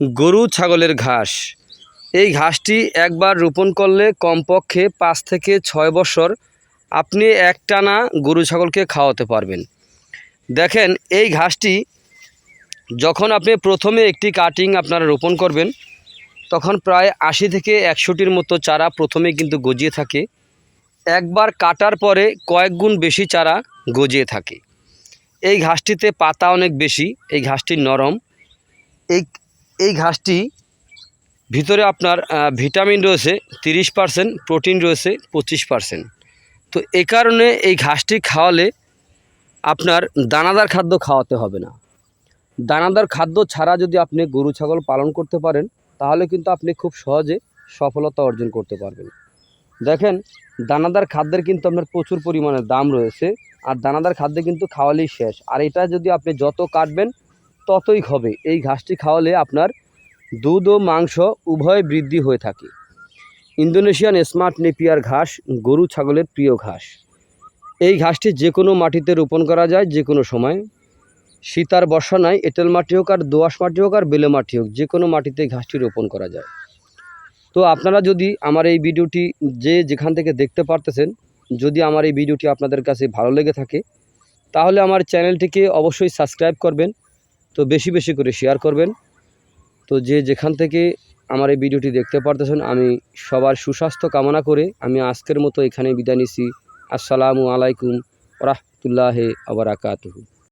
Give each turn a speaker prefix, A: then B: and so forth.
A: গরু ছাগলের ঘাস। এই ঘাসটি একবার রোপণ করলে কমপক্ষে পাঁচ থেকে ছয় বছর আপনি একটানা গরু ছাগলকে খাওয়াতে পারবেন। দেখেন, এই ঘাসটি যখন আপনি প্রথমে একটি কাটিং আপনারা রোপণ করবেন, তখন প্রায় আশি থেকে একশোটির মতো চারা প্রথমে কিন্তু গজিয়ে থাকে। একবার কাটার পরে কয়েক গুণ বেশি চারা গজিয়ে থাকে। এই ঘাসটিতে পাতা অনেক বেশি, এই ঘাসটি নরম। এই এই ঘাসটি ভিতরে আপনার ভিটামিন রয়েছে, তিরিশ পার্সেন্ট, প্রোটিন রয়েছে, পঁচিশ পার্সেন্ট। তো এই কারণে এই ঘাসটি খাওয়ালে আপনার দানাদার খাদ্য খাওয়াতে হবে না। দানাদার খাদ্য ছাড়া যদি আপনি গরু, ছাগল পালন করতে পারেন, তাহলে কিন্তু আপনি খুব সহজে সফলতা অর্জন করতে পারবেন। দেখেন, দানাদার খাদ্যের কিন্তু আপনার প্রচুর পরিমাণে দাম রয়েছে, আর দানাদার খাদ্য কিন্তু খাওয়ালেই শেষ। আর এটা যদি আপনি যত কাটবেন ততই হবে। এই ঘাসটি খাওয়ালে আপনার দুধ ও মাংস উভয় বৃদ্ধি হয়ে থাকে। ইন্দোনেশিয়ান স্মার্ট নেপিয়ার ঘাস গরু ছাগলের প্রিয় ঘাস। এই ঘাসটি যে কোনো মাটিতে রোপণ করা যায়, যে কোনো সময়। শীত আর বর্ষা নাই, এঁটেল মাটি হোক আর দোআঁশ মাটি হোক আর বেলে মাটি হোক, যে কোনো মাটিতে ঘাসটি রোপণ করা যায়। তো আপনারা যদি আমার এই ভিডিওটি যে যেখান থেকে দেখতে পারতেছেন, যদি আমার এই ভিডিওটি আপনাদের কাছে ভালো লেগে থাকে, তাহলে আমার চ্যানেলটিকে অবশ্যই সাবস্ক্রাইব করবেন। তো বেশি বেশি করে শেয়ার করবেন। তো যে যেখান থেকে আমার এই ভিডিওটি দেখতে পারতেছেন, আমি সবার সুস্বাস্থ্য কামনা করে আমি আজকের মতো এখানে বিদায় নিছি আসসালামু আলাইকুম রহমতুল্লাহ আবরাকাতুহু